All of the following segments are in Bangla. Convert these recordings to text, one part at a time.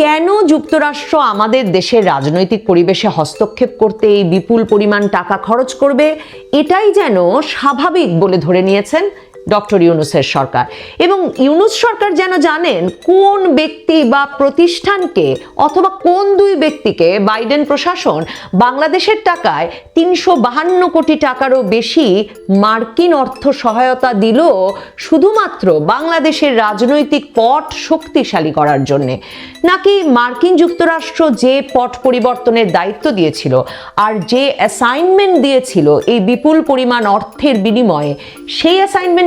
কেন যুক্তরাষ্ট্র আমাদের দেশের রাজনৈতিক পরিবেশে হস্তক্ষেপ করতে এই বিপুল পরিমাণ টাকা খরচ করবে, এটাই যেন স্বাভাবিক বলে ধরে নিয়েছেন ডক্টর ইউনুসের সরকার। এবং ইউনুস সরকার যেন জানেন কোন ব্যক্তি বা প্রতিষ্ঠানকে অথবা কোন দুই ব্যক্তিকে বাইডেন প্রশাসন বাংলাদেশের টাকায় তিনশো বাহান্ন কোটি টাকারও বেশি মার্কিন অর্থ সহায়তা দিল শুধুমাত্র বাংলাদেশের রাজনৈতিক পট শক্তিশালী করার জন্যে। নাকি মার্কিন যুক্তরাষ্ট্র যে পট পরিবর্তনের দায়িত্ব দিয়েছিল আর যে অ্যাসাইনমেন্ট দিয়েছিল এই বিপুল পরিমাণ অর্থের বিনিময়ে সেই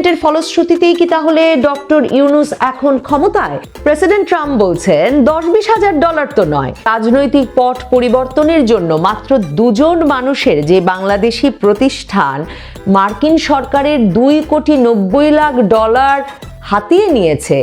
অ্যাসাইনমেন্টের ফলশ্রুতিতেই কি তাহলে ডক্টর ইউনুস এখন ক্ষমতায়? প্রেসিডেন্ট ট্রাম্প বলছেন দশ বিশ হাজার ডলার তো নয়। রাজনৈতিক পট পরিবর্তনের জন্য মাত্র দুজন মানুষের যে বাংলাদেশি প্রতিষ্ঠান, মার্কিন সরকারের দুই কোটি নব্বই লাখ ডলার হাতিয়ে নিয়েছে।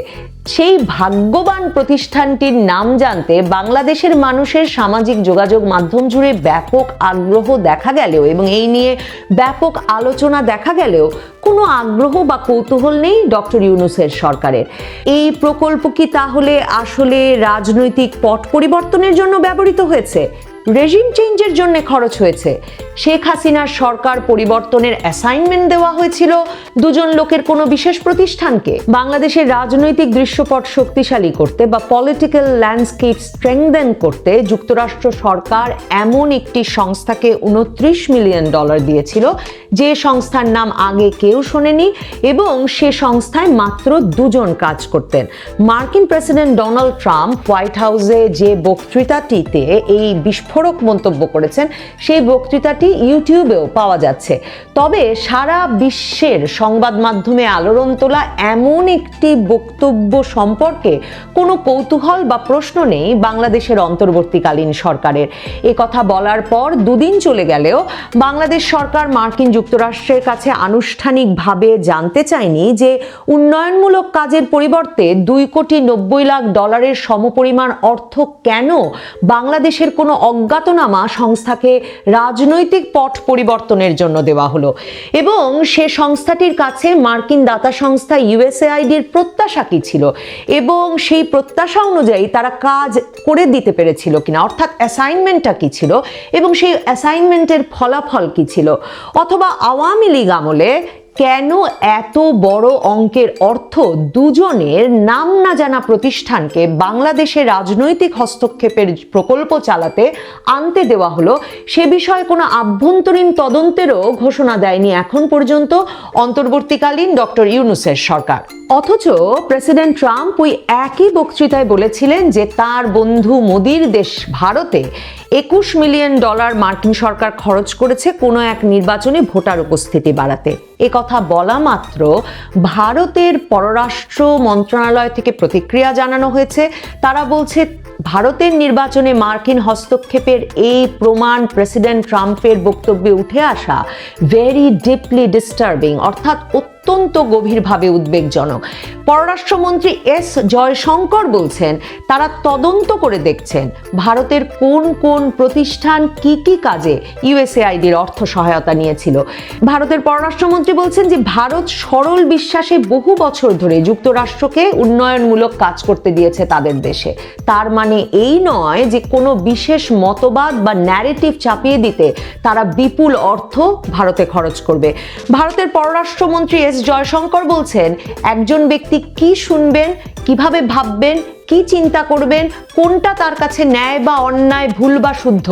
সেই ভাগ্যবান প্রতিষ্ঠানটির নাম জানতে বাংলাদেশের মানুষের সামাজিক যোগাযোগ মাধ্যম জুড়ে ব্যাপক আগ্রহ দেখা গেলেও এবং এই নিয়ে ব্যাপক আলোচনা দেখা গেলেও কোনো আগ্রহ বা কৌতূহল নেই ডক্টর ইউনুসের সরকারের। এই প্রকল্প কি তাহলে আসলে রাজনৈতিক পট পরিবর্তনের জন্য ব্যবহৃত হয়েছে? রেজিম চেঞ্জের জন্য খরচ হয়েছে। শেখ হাসিনার সরকার পরিবর্তনের অ্যাসাইনমেন্ট দেওয়া হয়েছিল দুজন লোকের কোনো বিশেষ প্রতিষ্ঠানকে। বাংলাদেশের রাজনৈতিক দৃশ্যপট শক্তিশালী করতে বা পলিটিক্যাল ল্যান্ডস্কেপ স্ট্রেংদেন করতে যুক্তরাষ্ট্র সরকার এমন একটি সংস্থাকে উনত্রিশ মিলিয়ন ডলার দিয়েছিল। যে সংস্থার নাম আগে কেউ শোনেনি এবং সে সংস্থায় মাত্র দুজন কাজ করতেন। মার্কিন প্রেসিডেন্ট ডোনাল্ড ট্রাম্প হোয়াইট হাউসে যে বক্তৃতাটিতে এই বিস্ফোরক মন্তব্য করেছেন। সেই বক্তৃতাটি ইউটিউবেও পাওয়া যাচ্ছে। তবে সারা বিশ্বের সংবাদ মাধ্যমে আলোড়ন তোলা এমন একটি বক্তব্য সম্পর্কে কোনো কৌতূহল বা প্রশ্ন নেই বাংলাদেশের অন্তর্বর্তীকালীন সরকারের। এ কথা বলার পর দুদিন চলে গেলেও বাংলাদেশ সরকার মার্কিন যুক্তরাষ্ট্রের কাছে আনুষ্ঠানিকভাবে জানতে চায়নি যে উন্নয়নমূলক কাজের পরিবর্তে দুই কোটি নব্বই লাখ ডলারের সমপরিমাণ অর্থ কেন বাংলাদেশের কোনো অজ্ঞাতনামা সংস্থাকে রাজনৈতিক পট পরিবর্তনের জন্য দেওয়া হলো। এবং সে সংস্থাটির কাছে মার্কিন দাতা সংস্থা ইউএসএআইডির প্রত্যাশা কি ছিল? এবং সেই প্রত্যাশা অনুযায়ী তারা কাজ করে দিতে পেরেছিল কিনা? অর্থাৎ অ্যাসাইনমেন্টটা কি ছিল? এবং সেই অ্যাসাইনমেন্টের ফলাফল কি ছিল? অথবা আওয়ামী লীগ আমলে কেন এত বড় অঙ্কের অর্থ দুজনের নাম না জানা প্রতিষ্ঠানকে বাংলাদেশে রাজনৈতিক হস্তক্ষেপের প্রকল্প চালাতে আনতে দেওয়া হলো? সে বিষয়ে কোনো আভ্যন্তরীণ তদন্তেরও ঘোষণা দেয়নি এখন পর্যন্ত অন্তর্বর্তীকালীন ডক্টর ইউনুসের সরকার। অথচ প্রেসিডেন্ট ট্রাম্প ওই একই বক্তৃতায় বলেছিলেন যে তার বন্ধু মোদির দেশ ভারতে একুশ মিলিয়ন ডলার মার্কিন সরকার খরচ করেছে কোনো এক নির্বাচনে ভোটার উপস্থিতি বাড়াতে। এ কথা বলা মাত্র, ভারতের পররাষ্ট্র মন্ত্রণালয় থেকে প্রতিক্রিয়া জানানো হয়েছে। তারা বলছে, ভারতের নির্বাচনে মার্কিন হস্তক্ষেপের এই প্রমাণ প্রেসিডেন্ট ট্রাম্পের বক্তব্যে উঠে আসা ভেরি ডিপলি ডিস্টার্বিং অর্থাৎ অত্যন্ত গভীরভাবে উদ্বেগজনক। পররাষ্ট্রমন্ত্রী এস জয়শঙ্কর বলছেন, তারা তদন্ত করে দেখছেন ভারতের কোন কোন প্রতিষ্ঠান কি কি কাজে ইউএসএআইডির অর্থ সহায়তা নিয়েছিল। ভারতের পররাষ্ট্রমন্ত্রী বলছেন যে, ভারত সরল বিশ্বাসে বহু বছর ধরে যুক্তরাষ্ট্রকে উন্নয়নমূলক কাজ করতে দিয়েছে তাদের দেশে। তার মানে এই নয় যে, কোনো বিশেষ মতবাদ বা ন্যারেটিভ চাপিয়ে দিতে তারা বিপুল অর্থ ভারতে খরচ করবে। ভারতের পররাষ্ট্রমন্ত্রী এস জয়শঙ্কর বলছেন একজন ব্যক্তি কি শুনবেন কীভাবে ভাববেন কি চিন্তা করবেন? কোনটা তার কাছে ন্যায় বা অন্যায়, ভুল বা শুদ্ধ?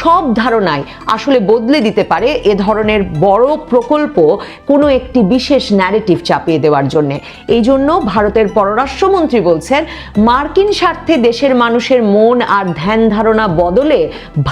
সব ধারণাই আসলে বদলে দিতে পারে এ ধরনের বড় প্রকল্প কোনো একটি বিশেষ ন্যারেটিভ চাপিয়ে দেওয়ার জন্য। এই জন্য ভারতের পররাষ্ট্রমন্ত্রী বলছেন, মার্কিন স্বার্থে দেশের মানুষের মন আর ধ্যান ধারণা বদলে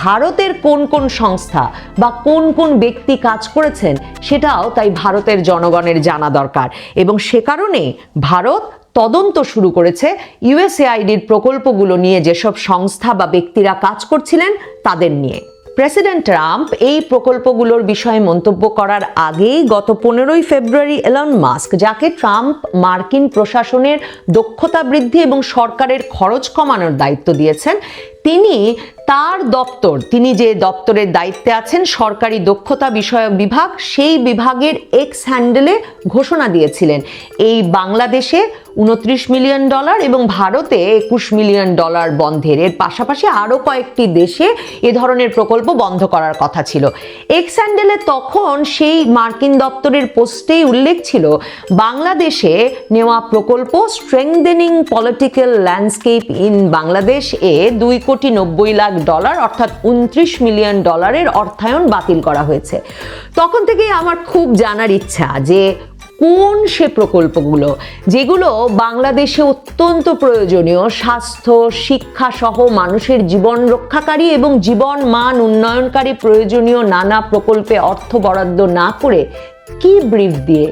ভারতের কোন কোন সংস্থা বা কোন কোন ব্যক্তি কাজ করেছেন, সেটাও তাই ভারতের জনগণের জানা দরকার। এবং সে কারণে ভারত তদন্ত শুরু করেছে ইউএসএআইডির প্রকল্পগুলো নিয়ে যেসব সংস্থা বা ব্যক্তিরা কাজ করছিলেন তাদের নিয়ে। প্রেসিডেন্ট ট্রাম্প এই প্রকল্পগুলোর বিষয়ে মন্তব্য করার আগেই গত পনেরোই ফেব্রুয়ারি এলন মাস্ক, যাকে ট্রাম্প মার্কিন প্রশাসনের দক্ষতা বৃদ্ধি এবং সরকারের খরচ কমানোর দায়িত্ব দিয়েছেন, তিনি তার দপ্তর, তিনি যে দপ্তরের দায়িত্বে আছেন, সরকারি দক্ষতা বিষয়ক বিভাগ, সেই বিভাগের এক্স হ্যান্ডেলে ঘোষণা দিয়েছিলেন। এই বাংলাদেশে উনত্রিশ মিলিয়ন ডলার এবং ভারতে একুশ মিলিয়ন ডলার বন্ধের। এর পাশাপাশি আরও কয়েকটি দেশে এ ধরনের প্রকল্প বন্ধ করার কথা ছিল। এক্স হ্যান্ডেলে তখন সেই মার্কিন দপ্তরের পোস্টেই উল্লেখ ছিল, বাংলাদেশে নেওয়া প্রকল্প strengthening political landscape in Bangladesh এ দুই কোটি নব্বই লাখ ডলার অর্থাৎ উনত্রিশ মিলিয়ন ডলারের অর্থায়ন বাতিল করা হয়েছে। তখন থেকেই আমার খুব জানার ইচ্ছা যে কোন সে প্রকল্পগুলো? যেগুলো বাংলাদেশে অত্যন্ত প্রয়োজনীয় স্বাস্থ্য, শিক্ষা সহ মানুষের জীবন রক্ষাকারী এবং জীবন মান উন্নয়নকারী প্রয়োজনীয় নানা প্রকল্পে অর্থ বরাদ্দ না করে কি ব্রিফ দিয়ে,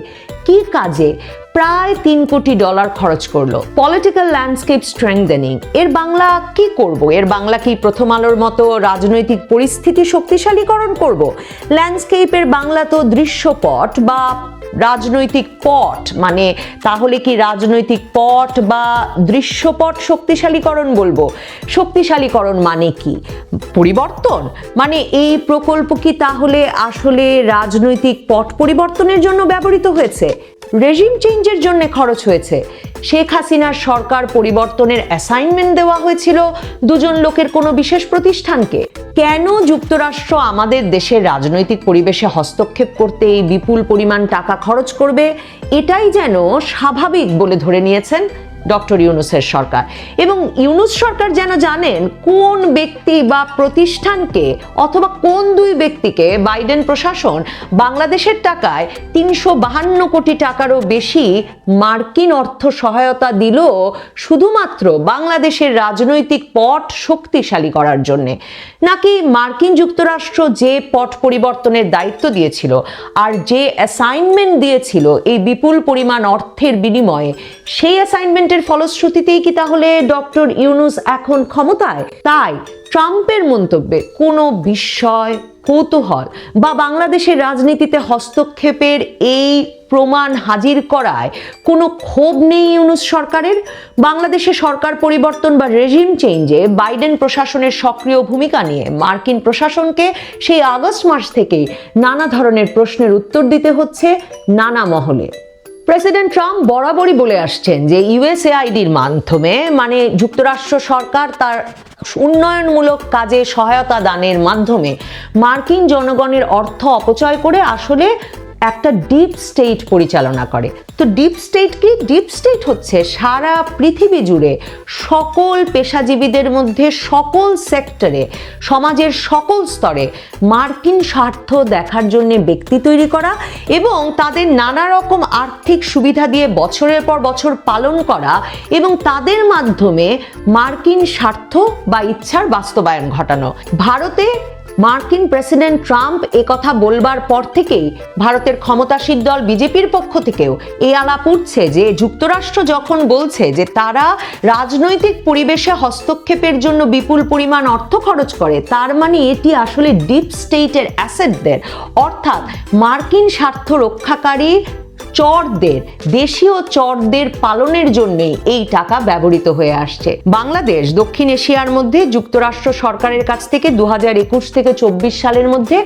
কি কাজে প্রায় তিন কোটি ডলার খরচ করল? পলিটিক্যাল ল্যান্ডস্কেপ স্ট্রেংদেনিং এর বাংলা কি করব? এর বাংলা কি প্রথম আলোর মতো রাজনৈতিক পরিস্থিতি শক্তিশালীকরণ করব? ল্যান্ডস্কেপের বাংলা তো দৃশ্যপট বা রাজনৈতিক পট মানে তাহলে কি রাজনৈতিক পট বা দৃশ্যপট শক্তিশালীকরণ বলব? শক্তিশালীকরণ মানে কি? পরিবর্তন? মানে এই প্রকল্প কি তাহলে আসলে রাজনৈতিক পট পরিবর্তনের জন্য ব্যবহৃত হয়েছে? রেজিম চেঞ্জের জন্য খরচ হয়েছে। শেখ হাসিনার সরকার পরিবর্তনের অ্যাসাইনমেন্ট দেওয়া হয়েছিল দুজন লোকের কোনো বিশেষ প্রতিষ্ঠানকে। কেন যুক্তরাষ্ট্র আমাদের দেশের রাজনৈতিক পরিবেশে হস্তক্ষেপ করতে এই বিপুল পরিমাণ টাকা খরচ করবে, এটাই যেন স্বাভাবিক বলে ধরে নিয়েছেন ডক্টর ইউনুসের সরকার। এবং ইউনুস সরকার যেন জানেন কোন ব্যক্তি বা প্রতিষ্ঠানকে অথবা কোন দুই ব্যক্তিকে বাইডেন প্রশাসন বাংলাদেশের টাকায় তিনশো বাহান্ন কোটি টাকারও বেশি মার্কিন অর্থ সহায়তা দিল শুধুমাত্র বাংলাদেশের রাজনৈতিক পট শক্তিশালী করার জন্য। নাকি মার্কিন যুক্তরাষ্ট্র যে পট পরিবর্তনের দায়িত্ব দিয়েছিল আর যে অ্যাসাইনমেন্ট দিয়েছিল এই বিপুল পরিমাণ অর্থের বিনিময়ে সেই অ্যাসাইনমেন্টের ফলশ্রুতিতেই কি তাহলে ডক্টর ইউনুস এখন ক্ষমতায়? তাই ট্রাম্পের মন্তব্যে কোনো বিস্ময়, কৌতূহল বা বাংলাদেশের রাজনীতিতে হস্তক্ষেপের এই প্রমাণ হাজির করায় কোনো ক্ষোভ নেই ইউনুস সরকারের? বাংলাদেশে সরকার পরিবর্তন বা রেজিম চেঞ্জে বাইডেন প্রশাসনের সক্রিয় ভূমিকা নিয়ে মার্কিন প্রশাসনকে সেই আগস্ট মাস থেকেই নানা ধরনের প্রশ্নের উত্তর দিতে হচ্ছে নানা মহলে। প্রেসিডেন্ট ট্রাম্প বরাবরই বলে আসছেন যে ইউএসএআইডির মাধ্যমে মানে যুক্তরাষ্ট্র সরকার তার উন্নয়নমূলক কাজে সহায়তা দানের মাধ্যমে মার্কিন জনগণের অর্থ অপচয় করে আসলে একটা ডিপ স্টেট পরিচালনা করে। তো ডিপ স্টেট কি? ডিপ স্টেট হচ্ছে সারা পৃথিবী জুড়ে সকল পেশাজীবীদের মধ্যে সকল সেক্টরে সমাজের সকল স্তরে মার্কিন স্বার্থ দেখার জন্য ব্যক্তি তৈরি করা এবং তাদের নানা রকম আর্থিক সুবিধা দিয়ে বছরের পর বছর পালন করা এবং তাদের মাধ্যমে মার্কিন স্বার্থ বা ইচ্ছার বাস্তবায়ন ঘটানো। ভারতে মার্কিন প্রেসিডেন্ট ট্রাম্প কথা বলবার পর থেকেই ভারতের ক্ষমতাসীন দল বিজেপির পক্ষ থেকেও এ আলাপ উঠছে যে যুক্তরাষ্ট্র যখন বলছে যে তারা রাজনৈতিক পরিবেশে হস্তক্ষেপের জন্য বিপুল পরিমাণ অর্থ খরচ করে, তার মানে এটি আসলে ডিপ স্টেটের অ্যাসেটদের অর্থাৎ মার্কিন স্বার্থ রক্ষাকারী চরদের, দেশীয় চরদের পালনের জন্যই এই টাকা ব্যবহৃত হয়ে আসছে। বাংলাদেশ, দক্ষিণ এশিয়ার মধ্যে যুক্তরাষ্ট্র সরকারের কাছ থেকে দু হাজার একুশ থেকে চব্বিশ সালের মধ্যে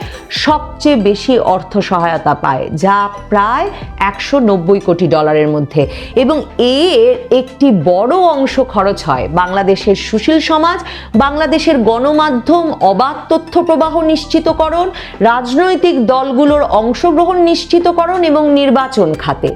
সবচেয়ে বেশি অর্থ সহায়তা পায়, যা প্রায় একশো নব্বই কোটি ডলারের মধ্যে। এবং এর একটি বড় অংশ খরচ হয় বাংলাদেশের সুশীল সমাজ, বাংলাদেশের গণমাধ্যম, অবাধ তথ্য প্রবাহ নিশ্চিতকরণ, রাজনৈতিক দলগুলোর অংশগ্রহণ নিশ্চিতকরণ এবং নির্বাচন খাতে।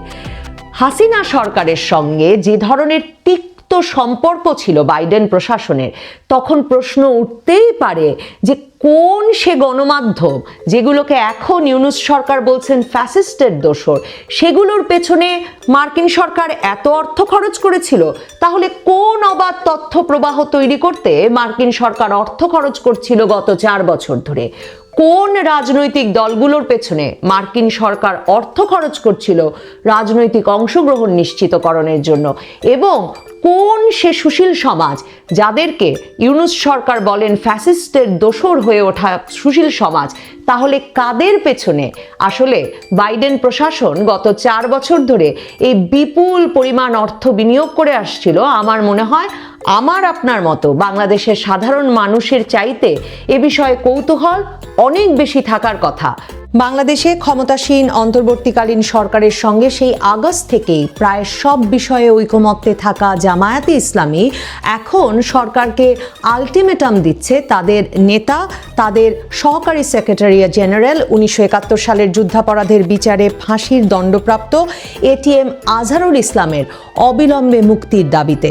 হাসিনা সরকারের সঙ্গে যে ধরনের তিক্ত সম্পর্ক ছিল বাইডেন প্রশাসনের, তখন প্রশ্ন উঠতেই পারে যে কোন সে গণমাধ্যম যেগুলোকে এখন ইউনুস সরকার বলছেন ফ্যাসিস্টের দোষর, সেগুলোর পেছনে মার্কিন সরকার এত অর্থ খরচ করেছিল, তাহলে কোন অবাধ তথ্য প্রবাহ তৈরি করতে মার্কিন সরকার অর্থ খরচ করছিল গত চার বছর ধরে? কোন রাজনৈতিক দলগুলোর পেছনে মার্কিন সরকার অর্থ খরচ করছিল রাজনৈতিক অংশগ্রহণ নিশ্চিতকরণের জন্য? এবং কোন সে সুশীল সমাজ যাদেরকে ইউনুস সরকার বলেন ফ্যাসিস্টের দোসর হয়ে ওঠা সুশীল সমাজ তাহলে কাদের পেছনে? আসলে বাইডেন প্রশাসন গত চার বছর ধরে এই বিপুল পরিমাণ অর্থ বিনিয়োগ করে আসছিল। আমার মনে হয়, আমার আপনার মতো বাংলাদেশের সাধারণ মানুষের চাইতে এ বিষয়ে কৌতূহল অনেক বেশি থাকার কথা। বাংলাদেশে ক্ষমতাসীন অন্তর্বর্তীকালীন সরকারের সঙ্গে সেই আগস্ট থেকেই প্রায় সব বিষয়ে ঐকমত্যে থাকা জামায়াতে ইসলামী এখন সরকারকে আলটিমেটাম দিচ্ছে তাদের নেতা তাদের সহকারী সেক্রেটারি জেনারেল উনিশশো একাত্তর সালের যুদ্ধাপরাধের বিচারে ফাঁসির দণ্ডপ্রাপ্ত এটিএম আজহারুল ইসলামের অবিলম্বে মুক্তির দাবিতে।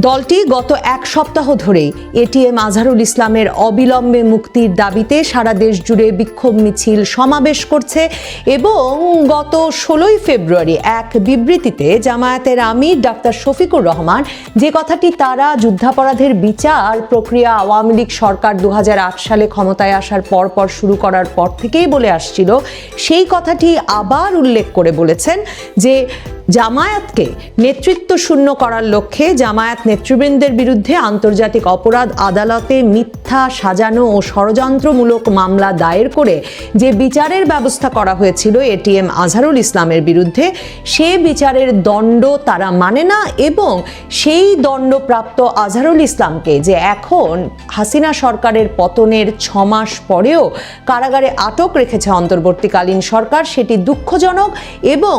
দলটি গত এক সপ্তাহ ধরেই এটিএম আজহারুল ইসলামের অবিলম্বে মুক্তির দাবিতে সারা দেশ জুড়ে বিক্ষোভ মিছিল সমাবেশ করছে এবং গত ষোলোই ফেব্রুয়ারি এক বিবৃতিতে জামায়াতের আমির ডাক্তার শফিকুর রহমান যে কথাটি তারা যুদ্ধাপরাধের বিচার প্রক্রিয়া আওয়ামী লীগ সরকার দু হাজার আট সালে ক্ষমতায় আসার পর পর শুরু করার পর থেকেই বলে আসছিল। সেই কথাটি আবার উল্লেখ করে বলেছেন যে জামায়াতকে নেতৃত্ব শূন্য করার লক্ষ্যে জামায়াত নেতৃবৃন্দের বিরুদ্ধে আন্তর্জাতিক অপরাধ আদালতে মিথ্যা সাজানো ও ষড়যন্ত্রমূলক মামলা দায়ের করে যে বিচারের ব্যবস্থা করা হয়েছিল এটিএম আজহারুল ইসলামের বিরুদ্ধে, সে বিচারের দণ্ড তারা মানে না এবং সেই দণ্ডপ্রাপ্ত আজহারুল ইসলামকে যে এখন হাসিনা সরকারের পতনের ছ মাস পরেও কারাগারে আটক রেখেছে অন্তর্বর্তীকালীন সরকার, সেটি দুঃখজনক এবং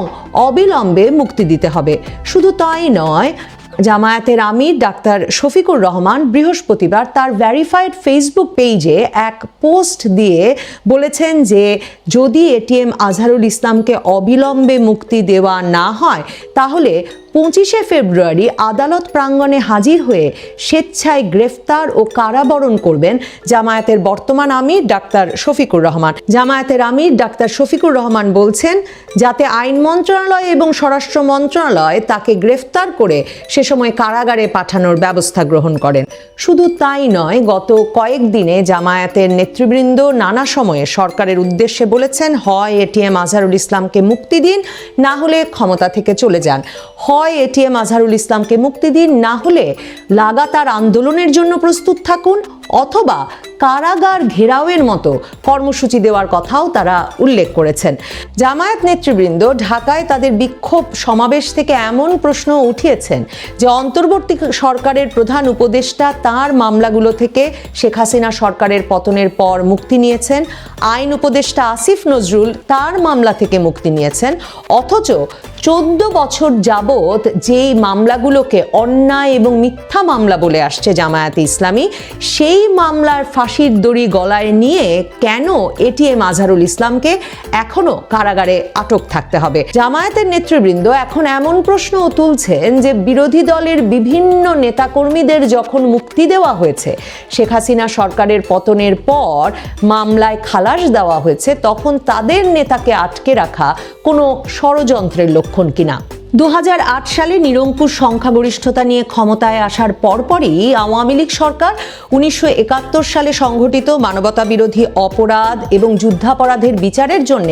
অবিলম্বে মুক্তি দিতে হবে। শুধু তাই নয়, জামায়াতের আমির ডাক্তার শফিকুর রহমান বৃহস্পতিবার তার ভ্যারিফাইড ফেসবুক পেজে এক পোস্ট দিয়ে বলেছেন যে, যদি এটিএম আজহারুল ইসলামকে অবিলম্বে মুক্তি দেওয়া না হয়, তাহলে পঁচিশে ফেব্রুয়ারি আদালত প্রাঙ্গণে হাজির হয়ে স্বেচ্ছায় গ্রেফতার ও কারাবরণ করবেন জামায়াতের বর্তমান আমির ডাক্তার শফিকুর রহমান। জামায়াতের আমির ডাক্তার শফিকুর রহমান বলছেন, যাতে আইন মন্ত্রণালয় এবং স্বরাষ্ট্র মন্ত্রণালয় তাকে গ্রেফতার করে সে সময় কারাগারে পাঠানোর ব্যবস্থা গ্রহণ করেন। শুধু তাই নয়, গত কয়েকদিনে জামায়াতের নেতৃবৃন্দ নানা সময়ে সরকারের উদ্দেশ্যে বলেছেন, হয় এটিএম আজহারুল ইসলামকে মুক্তি দিন, না হলে ক্ষমতা থেকে চলে যান। হয় এটিএম আজহারুল ইসলামকে মুক্তি দিন না হলে লাগাতার আন্দোলনের জন্য প্রস্তুত থাকুন। অথবা কারাগার ঘেরাওয়ের মতো কর্মসূচি দেওয়ার কথাও তারা উল্লেখ করেছেন। জামায়াত নেতৃবৃন্দ ঢাকায় তাদের বিক্ষোভ সমাবেশ থেকে এমন প্রশ্ন উঠিয়েছেন যে অন্তর্বর্তী সরকারের প্রধান উপদেষ্টা তার মামলাগুলো থেকে শেখ হাসিনা সরকারের পতনের পর মুক্তি নিয়েছেন। আইন উপদেষ্টা আসিফ নজরুল তার মামলা থেকে মুক্তি নিয়েছেন। অথচ চোদ্দ বছর যাবৎ যেই মামলাগুলোকে অন্যায় এবং মিথ্যা মামলা বলে আসছে জামায়াতে ইসলামী, সেই মামলার ফাঁসির দড়ি গলায় নিয়ে কেন এটিএম আজহারুল ইসলামকে এখনও কারাগারে আটক থাকতে হবে? জামায়াতের নেতৃবৃন্দ এখন এমন প্রশ্ন তুলছেন যে বিরোধী দলের বিভিন্ন নেতাকর্মীদের যখন মুক্তি দেওয়া হয়েছে, শেখ হাসিনা সরকারের পতনের পর মামলায় খালাস দেওয়া হয়েছে, তখন তাদের নেতাকে আটকে রাখা কোনো ষড়যন্ত্রের লক্ষণ কিনা? দু হাজার আট সালে নিরঙ্কুশ সংখ্যাগরিষ্ঠতা নিয়ে ক্ষমতায় আসার পরপরই আওয়ামী লীগ সরকার উনিশশো একাত্তর সালে সংঘটিত মানবতা বিরোধী অপরাধ এবং যুদ্ধাপরাধের বিচারের জন্য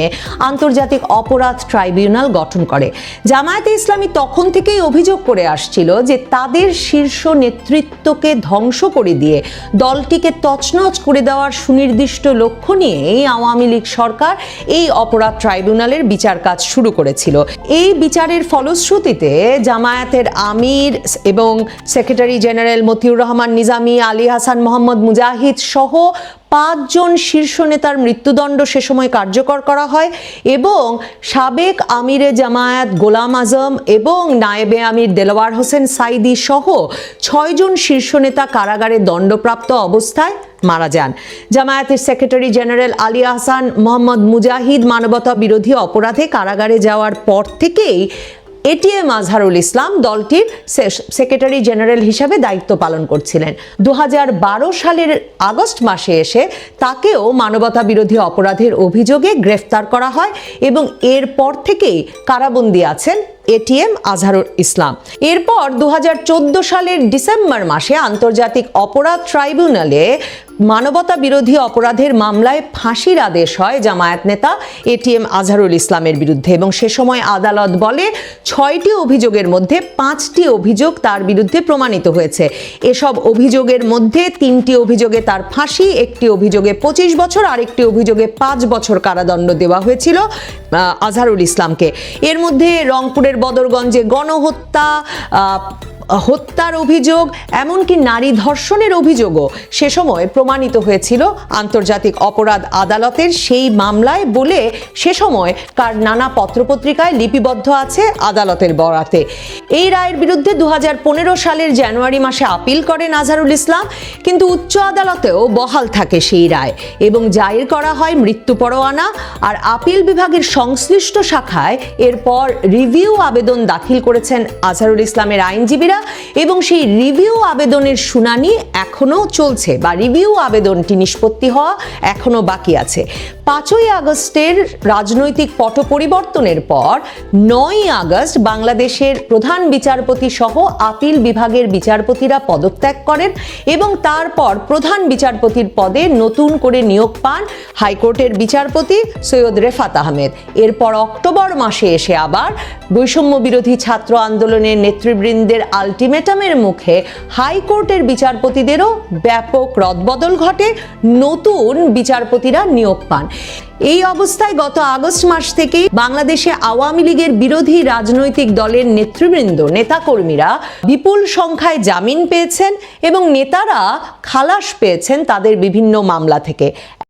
আন্তর্জাতিক অপরাধ ট্রাইব্যুনাল গঠন করে। জামায়াতে ইসলামী তখন থেকেই অভিযোগ করে আসছিল যে তাদের শীর্ষ নেতৃত্বকে ধ্বংস করে দিয়ে দলটিকে তছনছ করে দেওয়ার সুনির্দিষ্ট লক্ষ্য নিয়েই আওয়ামী লীগ সরকার এই অপরাধ ট্রাইব্যুনালের বিচার কাজ শুরু করেছিল। এই বিচারের ফলশ্রুতিতে জামায়াতের আমির এবং সেক্রেটারি জেনারেল মতিউর রহমান, নিজামি আলী হাসান, মোহাম্মদ মুজাহিদ সহ পাঁচজন শীর্ষ নেতার মৃত্যুদণ্ড সে সময় কার্যকর করা হয় এবং সাবেক আমিরে জামায়াত গোলাম আজম এবং নায়েবে আমির দেলোয়ার হোসেন সাইদি সহ ছয়জন শীর্ষ নেতা কারাগারে দণ্ডপ্রাপ্ত অবস্থায় মারা যান। জামায়াতের সেক্রেটারি জেনারেল আলী আহসান মোহাম্মদ মুজাহিদ মানবতা বিরোধী অপরাধে কারাগারে যাওয়ার পর থেকেই এটিএম আজহারুল ইসলাম দলটির সেক্রেটারি জেনারেল হিসাবে দায়িত্ব পালন করছিলেন। দু হাজার বারো সালের আগস্ট মাসে এসে তাকেও মানবতা বিরোধী অপরাধের অভিযোগে গ্রেফতার করা হয় এবং এরপর থেকেই কারাবন্দী আছেন এটিএম আজহারুল ইসলাম। এরপর দু হাজার চোদ্দ সালের ডিসেম্বর মাসে আন্তর্জাতিক অপরাধ ট্রাইব্যুনালে মানবতা বিরোধী অপরাধের মামলায় ফাঁসির আদেশ হয় জামায়াত নেতা এটিএম আজহারুল ইসলামের বিরুদ্ধে এবং সে সময় আদালত বলে ছয়টি অভিযোগের মধ্যে পাঁচটি অভিযোগ তার বিরুদ্ধে প্রমাণিত হয়েছে। এসব অভিযোগের মধ্যে তিনটি অভিযোগে তার ফাঁসি, একটি অভিযোগে পঁচিশ বছর, আরেকটি অভিযোগে পাঁচ বছর কারাদণ্ড দেওয়া হয়েছিল আজহারুল ইসলামকে। এর মধ্যে রংপুরের বদরগঞ্জে গণহত্যা হত্যার অভিযোগ, এমনকি নারী ধর্ষণের অভিযোগও সে সময় প্রমাণিত হয়েছিল। আন্তর্জাতিক অপরাধ আদালতের সেই মামলায় বলে সে সময় কার নানা পত্রপত্রিকায় লিপিবদ্ধ আছে আদালতের বরাতে। এই রায়ের বিরুদ্ধে দু হাজার পনেরো সালের জানুয়ারি মাসে আপিল করেন আজহারুল ইসলাম, কিন্তু উচ্চ আদালতেও বহাল থাকে সেই রায় এবং জাহির করা হয় মৃত্যু পরোয়ানা আর আপিল বিভাগের সংশ্লিষ্ট শাখায় এরপর রিভিউ আবেদন দাখিল করেছেন আজহারুল ইসলামের আইনজীবীরা। এবং সেই রিভিউ আবেদনের শুনানি এখনও চলছে বা রিভিউ আবেদনটি নিষ্পত্তি হওয়া এখনও বাকি আছে। পাঁচই আগস্টের রাজনৈতিক পট পরিবর্তনের পর নয় আগস্ট বাংলাদেশের প্রধান বিচারপতি সহ আপিল বিভাগের বিচারপতিরা পদত্যাগ করেন এবং তারপর প্রধান বিচারপতির পদে নতুন করে নিয়োগ পান হাইকোর্টের বিচারপতি সৈয়দ রেফাত আহমেদ। এরপর অক্টোবর মাসে এসে আবার বৈষম্য বিরোধী ছাত্র আন্দোলনের নেতৃবৃন্দের আলটিমেটামের মুখে হাইকোর্টের বিচারপতিদেরও ব্যাপক রদবদল ঘটে, নতুন বিচারপতিরা নিয়োগ পান। এই অবস্থায় গত আগস্ট মাস থেকেই বাংলাদেশে আওয়ামী লীগের বিরোধী রাজনৈতিক দলের নেতৃবৃন্দ, নেতাকর্মীরা বিপুল সংখ্যায় জামিন পেয়েছেন এবং নেতারা খালাস পেয়েছেন তাদের বিভিন্ন মামলা থেকে।